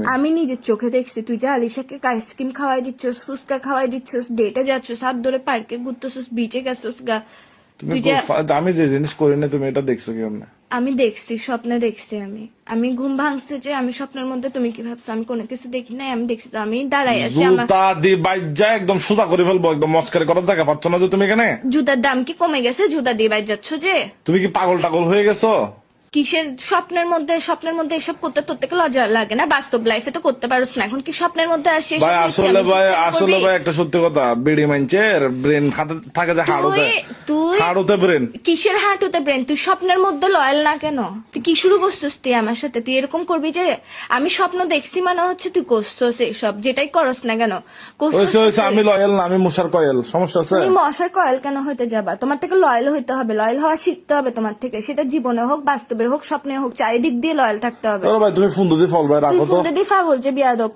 তুমি আমি নিজের চোখে দেখছি তুই যে আলিশাকে আইসক্রিম খাওয়াই দিচ্ছস ফুচকা খাওয়াই দিচ্ছস ডেটে যাচ্ছস হাত ধরে পার্কে ঘুরতেছস বিচে গেছস গা। তুমি আমি যে জিনিস করি না তুমি এটা দেখছ কি না আমি দেখছি স্বপ্নে দেখছি আমি। আমি ঘুম ভাঙছে যে আমি স্বপ্নের মধ্যে তুমি কি ভাবছ? আমি কোনো কিছু দেখি নাই আমি দেখছি তো আমি দাঁড়াই আছি আমার জুতা দিয়ে বাইজা একদম সোজা করে ফেলব একদম মস্কারি করার জায়গা পাচ্ছ না যে তুমি এখানে? জুতার দাম কি কমে গেছে? জুতা দিয়ে বাইর যাচ্ছ যে? তুমি কি পাগল টাগল হয়ে গেছো? কিসের স্বপ্নের মধ্যে স্বপ্নের মধ্যে এসব করতে তোর থেকে লজ্জা লাগে না? বাস্তব লাইফে তো করতে পারোস না। এখন কি স্বপ্নের মধ্যে আসি ভাই আসলে ভাই আসলে ভাই একটা সত্যি কথা বিড়ি মাইনচের ব্রেন খাতে থাকে যে হাড়ুতে। তুই হাড়ুতে ব্রেন কিসের হাঁটুতে ব্রেন তুই স্বপ্নের মধ্যে লয়াল না কেন? তুই কি শুরু করছিস তুই আমার সাথে? তুই এরকম করবি যে আমি স্বপ্ন দেখছি মানে হচ্ছে তুই করছস এইসব যেটাই করস না কেন? করছস। আমি লয়াল না আমি মুশার কয়েল সমস্যা আছে? তুমি মশার কয়েল কেন হইতে যাবা? তোমার থেকে লয়াল হইতে হবে লয়াল হওয়া শিখতে হবে তোমার থেকে সেটা জীবনে হোক বাস্তবে হোক স্বপ্নে হোক চারিদিক দিয়ে লয়াল থাকতে হবে। ভাই তুমি ফোন দিদি ফল ভাই রাখো তো। ফোন ফাগল যে বিয়াদব।